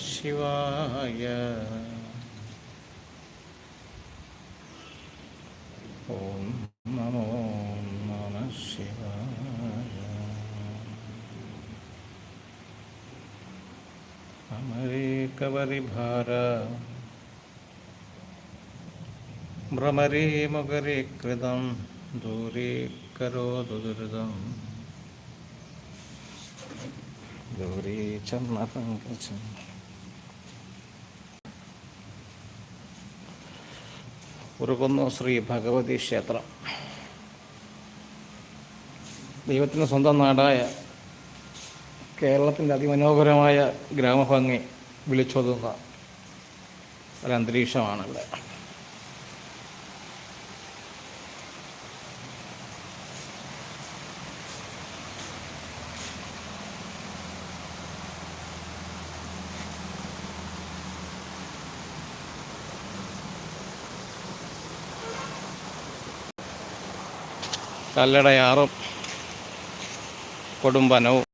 शिवाय ॐ नमो नमः शिवाय अमरे कवरिभारा भ्रमरे मगरे कृतं दूरे करोतु दुर्दम् गौरी चन्मपङ्कजम् ഉറുകുന്നു ശ്രീ ഭഗവതി ക്ഷേത്രം. ദൈവത്തിന്റെ സ്വന്തം നാടായ കേരളത്തിന്റെ അതിമനോഹരമായ ഗ്രാമഭംഗി വിളിച്ചൊതുന്ന ഒരു കല്ലടയാറും കൊടുമ്പനവും.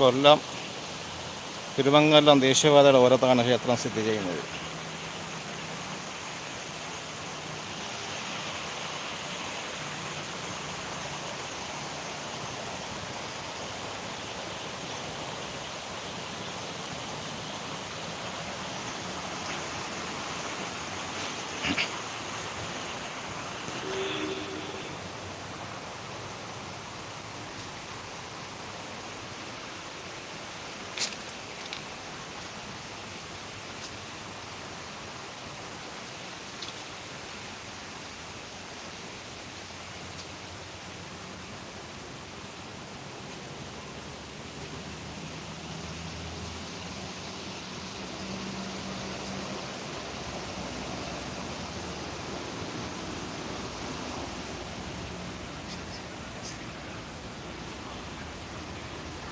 കൊല്ലം തിരുവങ്ങല്ലം ദേശീയപാതയുടെ ഓരത്താണ് ക്ഷേത്രം സ്ഥിതി ചെയ്യുന്നത്.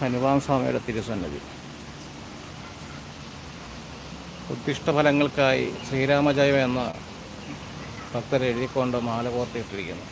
ഹനുമാൻ സ്വാമിയുടെ തിരുസന്നിധി. ഉദ്ദിഷ്ടഫലങ്ങൾക്കായി ശ്രീരാമജയം എന്ന ഭക്തർ എഴുതിക്കൊണ്ട് മാല കോർത്തിയിട്ടിരിക്കുന്നു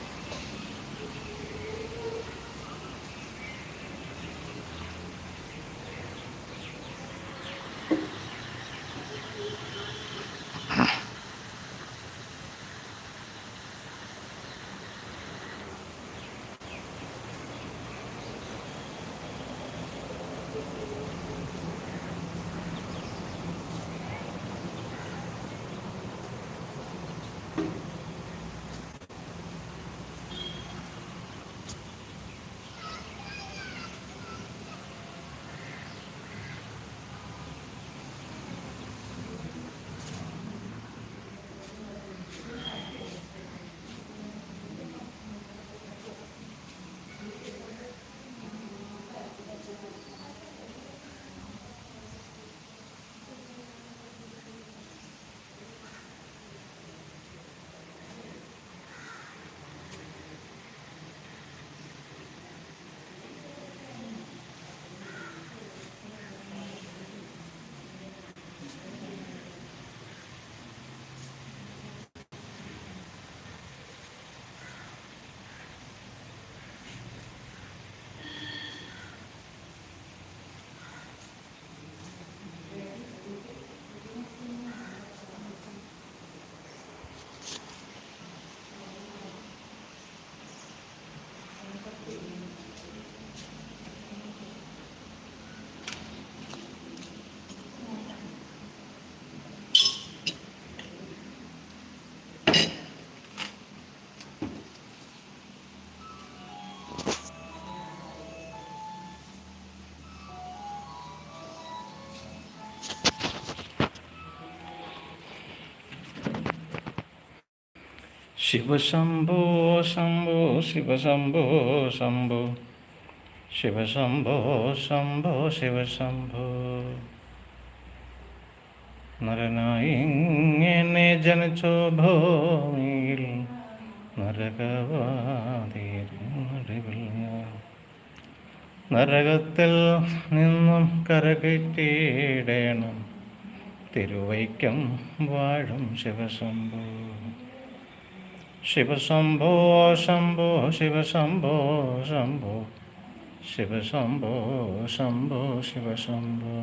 ശിവശംഭോ ശംഭോ ശിവശംഭോ ശംഭോ ശിവശംഭോ ശംഭോ ശിവശംഭോ നരനായി ഇങ്ങനെ ജനിച്ചോ ഭൂമിയിൽ നരകവാതിയിൽ നടുവിൽ ഞാൻ. നരകത്തിൽ നിന്നും കരകയറ്റിയിടേണം. തിരുവൈക്കം വാഴും ശിവശംഭോ ശിവശംഭോ ശംഭോ ശിവശംഭോ ശംഭോ ശിവശംഭോ ശംഭോ ശിവശംഭോ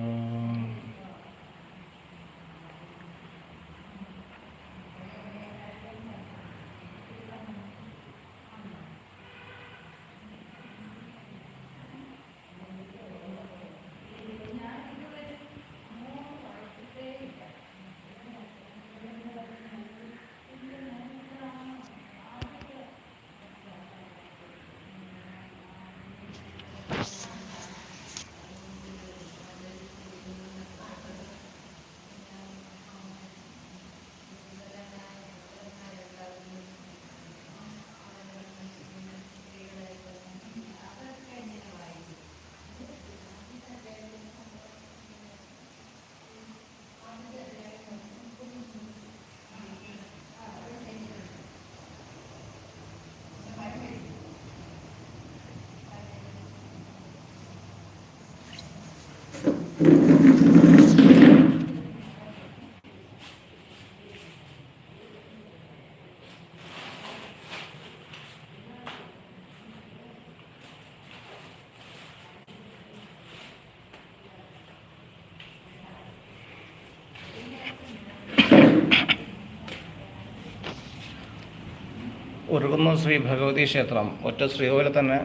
ഉരുകുന്ന ശ്രീ ഭഗവതി ക്ഷേത്രം ഒറ്റ ശ്രീകോവിലെ തന്നെ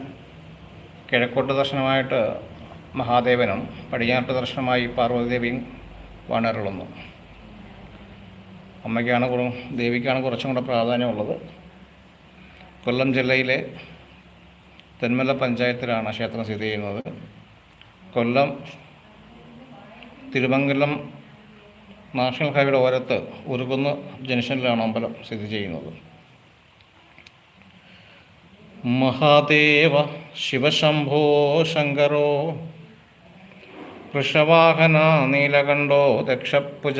കിഴക്കോട്ട് ദർശനമായിട്ട് മഹാദേവനും പടിഞ്ഞാട്ട് ദർശനമായി പാർവതിദേവിയും വാണരുളുന്നു അമ്മയ്ക്കാണ് ദേവിക്കാണ് കുറച്ചും കൂടെ പ്രാധാന്യമുള്ളത്. കൊല്ലം ജില്ലയിലെ തെന്മല പഞ്ചായത്തിലാണ് ക്ഷേത്രം സ്ഥിതി ചെയ്യുന്നത്. കൊല്ലം തിരുമംഗലം നാഷണൽ ഹൈവേയുടെ ഓരത്ത് ഉരുകുന്ന് ജംഗ്ഷനിലാണ് അമ്പലം സ്ഥിതി ചെയ്യുന്നത്. മഹാദേവ ശിവശംഭോ ശങ്കരോ. വൃഷവാഹന നീലകണ്ഠോ ദക്ഷപുജ.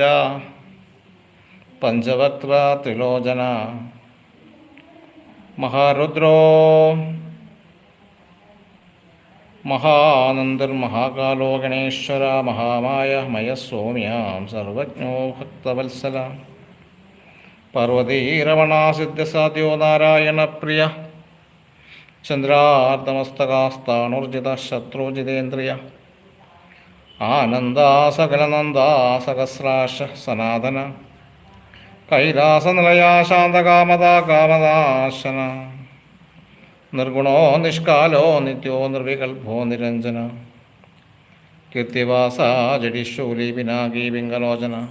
പഞ്ചവക്ര ത്രിലോചന. മഹാരുദ്രോ. മഹാനന്ദർമഹാകാലോ ഗണേശ്വര മഹാമായ മയസ്വാമ്യാം സർവജ്ഞോ ഭക്തവത്സല. പാർവതീരമണ സിദ്ധസാദ്യോ നാരായണപ്രിയ. ചന്ദ്രാർദ്ധമസ്തകാസ്താണുർജിത ശത്രുജിതേന്ദ്രിയ ആനന്ദാസകലനന്ദാ സഹസ്രാശ സനാതന. കൈലാസനിലയാ ശാന്തകാമതാ കാമദാശന നിർഗുണോ നിഷ്കാലോ നിത്യോ നിർവികൽഭോ നിരഞ്ജന. കീർത്തിവാസ ജഡിശൂലി പിനാകി പിംഗലോചന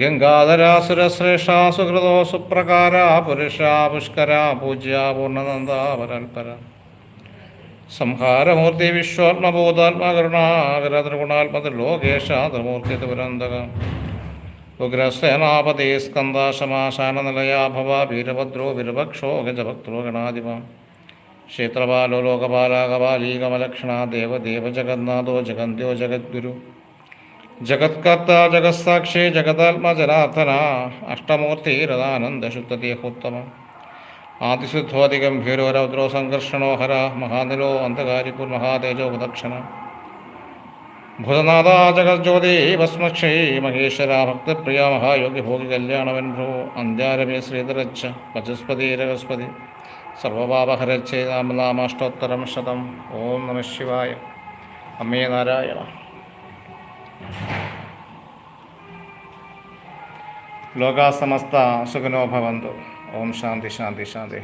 ഗംഗാധരാസുരശ്രേഷ സുഹൃതോ സുപ്രകാര പുരുഷ പുഷ്കര പൂജ്യ പൂർണനന്ദ പരൽപര. സംഹാരമൂർത്തി വിശ്വാത്മബോധാത്മകരുണാകര ത്രിഗുണാത്മതി ലോകേശ ത്രിമൂർത്തി തിരുവനന്തക ഉഗ്രസേനാപതി സ്കന്ദാശമാശാനനിലയാ ഭവ വീരഭദ്രോ വീരഭക്ഷോ ഗജഭക്തോ ഗണാധിപ. ക്ഷേത്രപാലോ ലോകപാലാകപാലീകമലക്ഷണ ദേവദേവ ജഗന്നാഥോ ജഗന്ത്യോ ജഗദ്ഗുരു. ജഗത്കർത്ത ജഗത്സാക്ഷി ജഗതാത്മ ജനാർദ്ദന അഷ്ടമൂർത്തിരതാനന്ദശുദ്ധദേഹോത്തമ. ആദിശുദ്ധോതിഗംഭീരോ രൗദ്രോ സംഘർഷണോ ഹര മഹാനിലോ അന്ധകാരിപുർ മഹാതേജോ ഉദക്ഷണ ഭൂതനാഥ ജഗജ്യോതി ഭസ്മക്ഷേ മഹേശ്വര ഭക്തപ്രിയ മഹായോഗി ഭോഗി കല്യാണവൻ ഭ്രോ അന്ത്യാരമേ ശ്രീധരച്ച വചസ്പതി രഹസ്പതി സർവപാപഹരച്ചേ നാമനാമാഷ്ടോത്തരം ശതം. ഓം നമ ശിവായ. അമ്മേ നാരായണ. ലോകാ സമസ്ത സുഖനോ ഭവന്തു. ഓം ശാന്തി ശാന്തി ശാന്തി